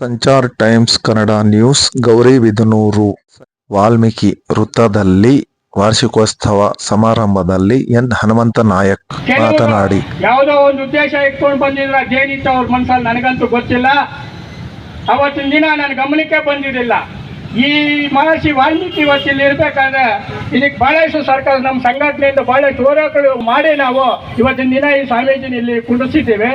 Sanchar Times Kannada news Gauribidanur Valmiki ವೃತ್ತದಲ್ಲಿ ವಾರ್ಷಿಕೋತ್ಸವ ಸಮಾರಂಭದಲ್ಲಿ ಎನ್. ಹನುಮಂತ ನಾಯಕ್ ಮಾತನಾಡಿ. ಯಾವುದೋ ಒಂದು ಉದ್ದೇಶ ಇಟ್ಕೊಂಡು ಬಂದಿದ್ರ ಜೇನಿತ್ತ ಅವ್ರ ಮನ್ಸಲ್ಲಿ ನನಗಂತೂ ಗೊತ್ತಿಲ್ಲ. ಅವತ್ತಿನ ದಿನ ನನ್ನ ಗಮನಕ್ಕೆ ಬಂದಿರಲಿಲ್ಲ ಈ ಮಹರ್ಷಿ ವಾಲ್ಮೀಕಿ ಇವತ್ತಿಲ್ಲಿ ಇರ್ಬೇಕಾದ್ರೆ ಇದಕ್ಕೆ ಬಹಳಷ್ಟು ಸರ್ಕಾರ ನಮ್ಮ ಸಂಘಟನೆಯಿಂದ ಬಹಳಷ್ಟು ಹೋರಾಟಗಳು ಮಾಡಿ ನಾವು ಇವತ್ತಿನ ದಿನ ಈ ಸ್ವಾಮೀಜಿನ ಇಲ್ಲಿ ಕುಂಡಿಸಿದ್ದೇವೆ.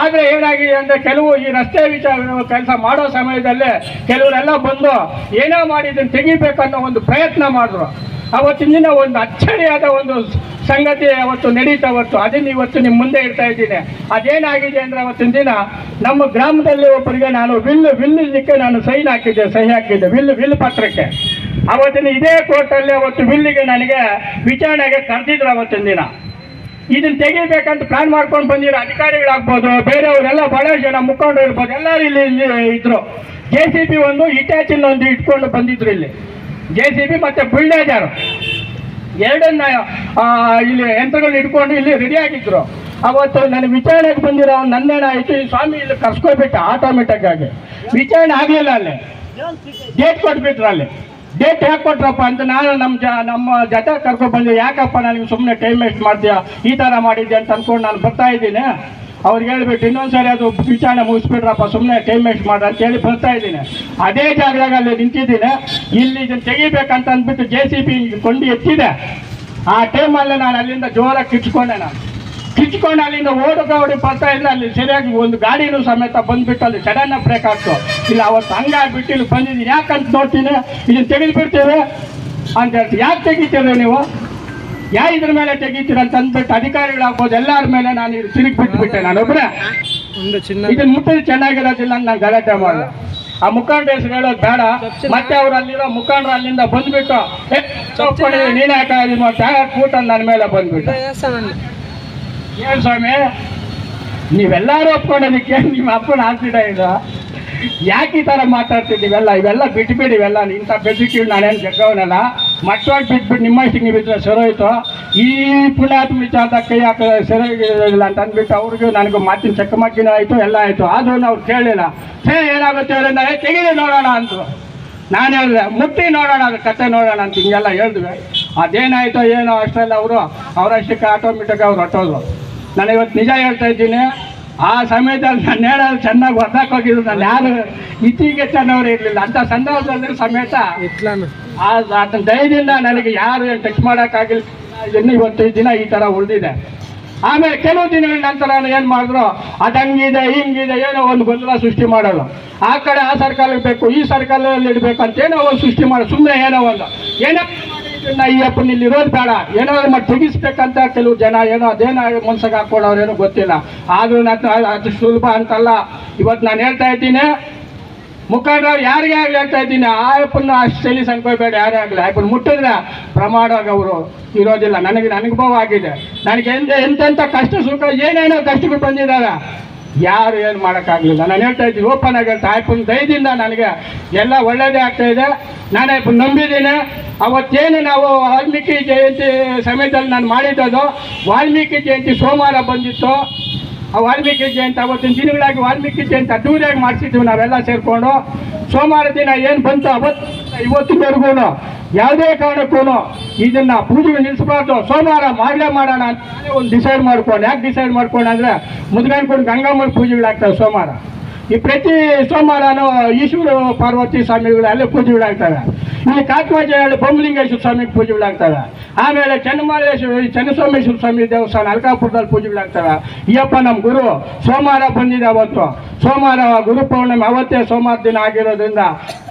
ಆದರೆ ಏನಾಗಿದೆ ಅಂದರೆ ಕೆಲವು ಈ ರಸ್ತೆ ವಿಚಾರ ಕೆಲಸ ಮಾಡೋ ಸಮಯದಲ್ಲೇ ಕೆಲವರೆಲ್ಲ ಬಂದು ಏನೋ ಮಾಡಿ ಇದನ್ನು ತೆಗಿಬೇಕನ್ನೋ ಒಂದು ಪ್ರಯತ್ನ ಮಾಡಿದ್ರು. ಅವತ್ತಿನ ದಿನ ಒಂದು ಅಚ್ಚರಿಯಾದ ಒಂದು ಸಂಗತಿ ಅವತ್ತು ನಡೀತಾ ಅವತ್ತು ಅದನ್ನ ಇವತ್ತು ನಿಮ್ಮ ಮುಂದೆ ಇಡ್ತಾ ಇದ್ದೀನಿ. ಅದೇನಾಗಿದೆ ಅಂದ್ರೆ ಅವತ್ತಿನ ದಿನ ನಮ್ಮ ಗ್ರಾಮದಲ್ಲಿ ಒಬ್ಬರಿಗೆ ನಾನು ವಿಲ್ ವಿಲ್ಲಿದ್ದಕ್ಕೆ ನಾನು ಸೈನ್ ಹಾಕಿದ್ದೆ, ಸಹಿ ಹಾಕಿದ್ದೆ, ವಿಲ್ ವಿಲ್ ಪತ್ರಕ್ಕೆ. ಅವತ್ತಿನ ಇದೇ ಕೋರ್ಟಲ್ಲಿ ಅವತ್ತು ವಿಲ್ಲಿಗೆ ನನಗೆ ವಿಚಾರಣೆಗೆ ಕರೆದಿದ್ರು ಅವತ್ತಿನ ದಿನ. ಇದನ್ನ ತೆಗಿಬೇಕಂತ ಪ್ಲಾನ್ ಮಾಡ್ಕೊಂಡು ಬಂದಿರೋ ಅಧಿಕಾರಿಗಳಾಗ್ಬೋದು, ಬೇರೆಯವರೆಲ್ಲ ಬಹಳ ಜನ ಮುಖಂಡರು ಇರ್ಬೋದು, ಎಲ್ಲರೂ ಇಲ್ಲಿ ಇಲ್ಲಿ ಇದ್ರು. ಜೆ ಸಿ ಬಿ ಒಂದು ಇಟ್ಯಾಚಿನ ಒಂದು ಇಟ್ಕೊಂಡು ಬಂದಿದ್ರು ಇಲ್ಲಿ. ಜೆ ಸಿ ಬಿ ಮತ್ತೆ ಬುಲ್ಡೇಜರ್ ಎರಡನ್ನ ಇಲ್ಲಿ ಯಂತ್ರಗಳನ್ನ ಇಟ್ಕೊಂಡು ಇಲ್ಲಿ ರೆಡಿ ಆಗಿದ್ರು. ಅವತ್ತು ನನ್ನ ವಿಚಾರಣೆಗೆ ಬಂದಿರೋ ನನ್ನೇನಾಯ್ತು ಈ ಸ್ವಾಮಿ ಇಲ್ಲಿ ಕರ್ಸ್ಕೊಬಿಟ್ಟೆ ಆಟೋಮೆಟಿಕ್ ಆಗಿ. ವಿಚಾರಣೆ ಆಗಲಿಲ್ಲ ಅಲ್ಲಿ. ಡೇಟ್ ಕೊಟ್ಬಿಟ್ರು ಅಲ್ಲಿ. ಡೇಟ್ ಯಾಕೆ ಕೊಟ್ರಪ್ಪ ಅಂತ ನಾನು ನಮ್ಮ ಜ, ನಮ್ಮ ಜೊತೆ ಕರ್ಕೊಂಡು ಬಂದೆ ಯಾಕಪ್ಪ ನನಗೆ ಸುಮ್ಮನೆ ಟೈಮ್ ವೇಸ್ಟ್ ಮಾಡ್ತೀಯಾ? ಈ ಥರ ಮಾಡಿದ್ದೆ ಅಂತ ಅನ್ಕೊಂಡು ನಾನು ಬರ್ತಾ ಇದ್ದೀನಿ. ಅವ್ರಿಗೆ ಹೇಳ್ಬಿಟ್ಟು ಇನ್ನೊಂದ್ಸರಿ ಅದು ವಿಚಾರಣೆ ಮುಗಿಸ್ಬಿಟ್ರಪ್ಪ ಸುಮ್ಮನೆ ಟೈಮ್ ವೇಸ್ಟ್ ಮಾಡ್ರ ಅಂತ ಹೇಳಿ ಬರ್ತಾ ಇದ್ದೀನಿ. ಅದೇ ಜಾಗದಾಗ ಅಲ್ಲಿ ನಿಂತಿದ್ದೀನಿ. ಇಲ್ಲಿ ಇದನ್ನು ತೆಗಿಬೇಕಂತ ಅಂದ್ಬಿಟ್ಟು ಜೆ ಸಿ ಬಿ ಕೊಂಡು ಎತ್ತಿದೆ. ಆ ಟೈಮಲ್ಲೇ ನಾನು ಅಲ್ಲಿಂದ ಜೋರಾಗಿ ಕಿಚ್ಕೊಂಡೆ ನಾನು. ಕಿಚ್ಕೊಂಡು ಅಲ್ಲಿಂದ ಓಡೋಕೆ ಓಡಿ ಬರ್ತಾ ಇದ್ರೆ ಅಲ್ಲಿ ಸರಿಯಾಗಿ ಒಂದು ಗಾಡಿನೂ ಸಮೇತ ಬಂದ್ಬಿಟ್ಟು ಅಲ್ಲಿ ಸಡನ್ ಬ್ರೇಕ್ ಆಗ್ತು. ಇಲ್ಲ ಅವತ್ತು ಹಂಗಾಗ್ಬಿಟ್ಟು ಇಲ್ಲಿ ಬಂದಿದ್ದೀನಿ. ಯಾಕಂತ ನೋಡ್ತೀನಿ? ಇದನ್ನು ತೆಗೆದುಬಿಡ್ತೀವಿ. ಅಂತ ಹೇಳ್ತೀವಿ. ಯಾಕೆ ತೆಗಿತೀರ ನೀವು? ಯಾ ಇದ್ರ ಮೇಲೆ ತೆಗಿತೀರ ಅಂತ ಅಂದ್ಬಿಟ್ಟು ಅಧಿಕಾರಿಗಳಾಗ್ಬೋದು ಎಲ್ಲರ ಮೇಲೆ ನಾನು ಇಲ್ಲಿ ತಿರುಗಿ ಬಿಟ್ಬಿಟ್ಟೆ ನಾನೊಬ್ಬರೇ ಇದನ್ನ ಮುಟ್ಟಿದ್ರೆ ಚೆನ್ನಾಗಿರೋದಿಲ್ಲ ಅಂತ ನಾನು ಗಲಾಟೆ ಮಾಡಲ್ಲ ಆ ಮುಖಂಡ ಹೆಸರು ಹೇಳೋದು ಬೇಡ. ಮತ್ತೆ ಅವ್ರು ಅಲ್ಲಿರೋ ಮುಖಂಡರು ಅಲ್ಲಿಂದ ಬಂದ್ಬಿಟ್ಟು ನೀನೇ ಯಾಕೆ ಇದು ಮಾಡ್ತಾ ಕೂಟ ನನ್ನ ಮೇಲೆ ಬಂದ್ಬಿಟ್ಟು? ಏನ್ ಸ್ವಾಮಿ? ನೀವೆಲ್ಲರೂ ಒಪ್ಕೊಂಡೋದಕ್ಕೆ ನಿಮ್ಮ ಅಪ್ಪನ ಆಸಿಡ ಇದು. ಯಾಕೆ ಈ ಥರ ಮಾತಾಡ್ತಿದ್ದೀವೆಲ್ಲ ಇವೆಲ್ಲ ಬಿಟ್ಬಿಡಿ ಇವೆಲ್ಲ. ಇಂಥ ಬೆದರಿಕೆ ನಾನೇನು ಜಗ್ಗವನಲ್ಲ. ಮಟ್ಟವಾಗಿ ಬಿಟ್ಬಿಟ್ಟು ನಿಮ್ಮ ಇಷ್ಟಿಗೆ ನೀವು ಇದ್ರೆ ಸರೋಯ್ತು. ಈ ಪುಣ್ಯಾತ್ಮ ವಿಚಾರದ ಕೈ ಹಾಕ ಸರಿಯಾಗಿಲ್ಲ ಅಂತ ಅಂದ್ಬಿಟ್ಟು ಅವ್ರಿಗೂ ನನಗೂ ಮಾತಿನ ಚಕ್ಕಮಕ್ಕಿನೂ ಆಯಿತು ಎಲ್ಲ ಆಯಿತು. ಆದ್ರೂ ಅವ್ರು ಕೇಳಲಿಲ್ಲ ಸೇ ಏನಾಗುತ್ತೆ ಅವರಿಂದ "ಏ, ತೆಗೀರಿ ನೋಡೋಣ ಅಂದರು. ನಾನು ಹೇಳಿದೆ ಮುಟ್ಟಿ ನೋಡೋಣ ಅದು ಕತೆ ನೋಡೋಣ ಅಂತ ಹಿಂಗೆಲ್ಲ ಹೇಳಿದ್ವಿ. ಅದೇನಾಯ್ತೋ ಏನೋ ಅಷ್ಟೆಲ್ಲ ಅವರು ಅವರಷ್ಟಕ್ಕೆ ಆಟೋಮೆಟಿಕ್ ಅವ್ರು ಹೊಟ್ಟೋದ್ರು ನಾನು ಇವತ್ತು ನಿಜ ಹೇಳ್ತಾ ಇದ್ದೀನಿ ಆ ಸಮಯದಲ್ಲಿ ನಾನು ಹೇಳೋದು ಚೆನ್ನಾಗಿ ಹೊರದಕ್ಕೆ ಹೋಗಿದ್ದು ನಾನು ಯಾರು ಇತ್ತೀಗೆ ಚೆನ್ನವರು ಇರಲಿಲ್ಲ. ಅಂತ ಸಂದರ್ಭದಲ್ಲಿ ಸಮೇತ ಅದನ್ನ ದಯದಿಂದ ನನಗೆ ಯಾರು ಟಚ್ ಮಾಡೋಕ್ಕಾಗಿಲ್ಲ. ಇನ್ನು ಇವತ್ತು ಈ ದಿನ ಈ ಥರ ಉಳಿದಿದೆ. ಆಮೇಲೆ ಕೆಲವು ದಿನಗಳ ನಂತರ ಏನು ಮಾಡಿದ್ರು ಅದು ಹಂಗಿದೆ ಹಿಂಗಿದೆ ಏನೋ ಒಂದು ಗೊಂದಲ ಸೃಷ್ಟಿ ಮಾಡೋದು. ಆ ಕಡೆ ಆ ಸರ್ಕಲ್ ಬೇಕು ಈ ಸರ್ಕಾರದಲ್ಲಿ ಇಡಬೇಕು ಅಂತ ಏನೋ ಒಂದು ಸೃಷ್ಟಿ ಮಾಡೋದು ಸುಮ್ಮನೆ ಏನೋ ಒಂದು. ಏನೋ ಇದನ್ನ ಈ ಇಲ್ಲಿ ಇರೋದು ಬೇಡ. ಏನಾದ್ರು ಮತ್ತೆ ತೆಗಿಸ್ಬೇಕಂತ ಕೆಲವು ಜನ ಏನೋ ಅದೇನೋ ಮನ್ಸಿಗೆ ಹಾಕೊಳ್ಳೋರೇನೋ ಗೊತ್ತಿಲ್ಲ. ಆದ್ರೂ ನಾನು ಅದು ಸುಲಭ ಅಂತಲ್ಲ. ಇವತ್ತು ನಾನು ಹೇಳ್ತಾ ಇದ್ದೀನಿ ಮುಖಂಡರು ಯಾರಿಗೆ ಆಗಲಿ ಹೇಳ್ತಾ ಇದ್ದೀನಿ, ಆ ಅಪ್ಪನ ಅಷ್ಟು ಸಲೀಸ್ ಅನ್ಕೋಬೇಡ ಯಾರೇ ಆಗಲಿ. ಅಪ್ಪನ ಮುಟ್ಟಿದ್ರೆ ಪ್ರಮಾಣವಾಗಿ ಅವರು ಇರೋದಿಲ್ಲ. ನನಗೆ ಅನುಭವ ಆಗಿದೆ. ನನಗೆ ಎಂತ ಎಂತೆಂಥ ಕಷ್ಟ ಸುಖ ಏನೇನೋ ಕಷ್ಟಗಳು ಬಂದಿದ್ದಾರೆ ಯಾರು ಏನು ಮಾಡೋಕ್ಕಾಗಲಿಲ್ಲ. ನಾನು ಹೇಳ್ತಾ ಇದ್ದೀನಿ, ಓಪನ್ ಆಗಿ ಹೇಳ್ತಾ ಅಪ್ಪನ ದಯದಿಂದ ನನಗೆ ಎಲ್ಲ ಒಳ್ಳೇದೇ ಆಗ್ತಾ ಇದೆ. ನಾನು ಅಪ್ಪನ ನಂಬಿದ್ದೀನಿ. ಅವತ್ತೇನು ನಾವು ವಾಲ್ಮೀಕಿ ಜಯಂತಿ ಸಮಯದಲ್ಲಿ ನಾನು ಮಾಡಿದ್ದದು, ವಾಲ್ಮೀಕಿ ಜಯಂತಿ ಸೋಮವಾರ ಬಂದಿತ್ತು. ಆ ವಾಲ್ಮೀಕಿ ಜಯಂತಿ ಅವತ್ತಿನ ದಿನಗಳಾಗಿ ವಾಲ್ಮೀಕಿ ಜಯಂತಿ ಅದ್ದೂರಿಯಾಗಿ ಮಾಡಿಸಿದ್ವಿ ನಾವೆಲ್ಲ ಸೇರಿಕೊಂಡು. ಸೋಮವಾರ ದಿನ ಏನು ಬಂತು ಅವತ್ತು ಇವತ್ತಿನವರೆಗೂ ಯಾವುದೇ ಕಾರಣಕ್ಕೂ ಇದನ್ನ ಪೂಜೆ ನಿಲ್ಲಿಸಬಾರ್ದು. ಸೋಮವಾರ ಮಾಡಲೇ ಮಾಡೋಣ ಅಂತ ಒಂದು ಡಿಸೈಡ್ ಮಾಡ್ಕೊಂಡು. ಯಾಕೆ ಡಿಸೈಡ್ ಮಾಡ್ಕೊಂಡು ಅಂದರೆ ಮುದ್ಗನ್ಕೊಂಡು ಗಂಗಮ್ಮನ ಪೂಜೆಗಳಾಗ್ತವೆ ಸೋಮವಾರ. ಈ ಪ್ರತಿ ಸೋಮವಾರನೂ ಈಶ್ವರ ಪಾರ್ವತಿ ಸ್ವಾಮಿಗಳು ಅಲ್ಲೇ ಪೂಜೆಗಳಾಗ್ತವೆ ಇಲ್ಲಿ ಕಾಕಮಾಜಹಳ್ಳಿ ಬೊಮ್ಮಲಿಂಗೇಶ್ವರ ಸ್ವಾಮಿಗೆ ಪೂಜೆಗಳಾಗ್ತವೆ ಆಮೇಲೆ ಚನ್ನಮಾಲೇಶ್ವರ ಚನ್ನಸ್ವಾಮೇಶ್ವರ ಸ್ವಾಮಿ ದೇವಸ್ಥಾನ, ಅಲ್ಕಾಪುರದಲ್ಲಿ ಪೂಜೆಗಳಾಗ್ತವೆ ಈಯಪ್ಪ ನಮ್ಮ ಗುರು ಸೋಮವಾರ ಬಂದಿದೆ ಅವತ್ತು. ಸೋಮವಾರ ಗುರು ಪೌರ್ಣಿಮೆ ಅವತ್ತೇ ಸೋಮವಾರ ದಿನ ಆಗಿರೋದ್ರಿಂದ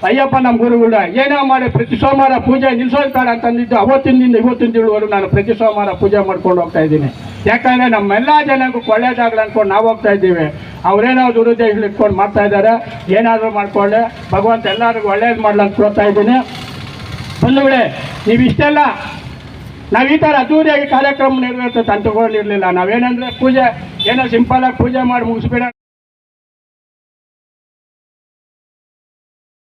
ಅಯ್ಯಪ್ಪ ನಮ್ಮ ಗುರುಗಳ, ಏನೋ ಮಾಡಿ ಪ್ರತಿ ಸೋಮವಾರ ಪೂಜೆ ನಿಲ್ಸೋದು ಬೇಡ ಅಂತಂದಿದ್ದು ಅವತ್ತಿನಿಂದ ಇವತ್ತಿನ ತಿಳುವರು ನಾನು ಪ್ರತಿ ಸೋಮವಾರ ಪೂಜೆ ಮಾಡ್ಕೊಂಡು ಹೋಗ್ತಾ ಇದ್ದೀನಿ. ಯಾಕಂದರೆ ನಮ್ಮೆಲ್ಲ ಜನಕ್ಕೂ ಒಳ್ಳೇದಾಗಲಿ ಅಂದ್ಕೊಂಡು ನಾವು ಹೋಗ್ತಾ ಇದ್ದೀವಿ. ಅವರೇನೋ ದುರುದ್ದೇಶಗಳು ಇಟ್ಕೊಂಡು ಮಾಡ್ತಾ ಇದ್ದಾರೆ. ಏನಾದರೂ ಮಾಡ್ಕೊಳ್ಳೆ. ಭಗವಂತ ಎಲ್ಲರಿಗೂ ಒಳ್ಳೇದು ಮಾಡಲಿ ಅಂತ ಇದ್ದೀನಿ. ಬಂಧುಗಳೇ, ನೀವು ಇಷ್ಟೆಲ್ಲ ನಾವು ಈ ಥರ ಅದ್ದೂರಿಯಾಗಿ ಕಾರ್ಯಕ್ರಮ ನೆರವೇರ್ತದೆ ಅಂತ ತಗೊಂಡಿರಲಿಲ್ಲ. ನಾವೇನಂದರೆ ಪೂಜೆ, ಏನೋ ಸಿಂಪಲಾಗಿ ಪೂಜೆ ಮಾಡಿ ಮುಗಿಸ್ಬಿಡ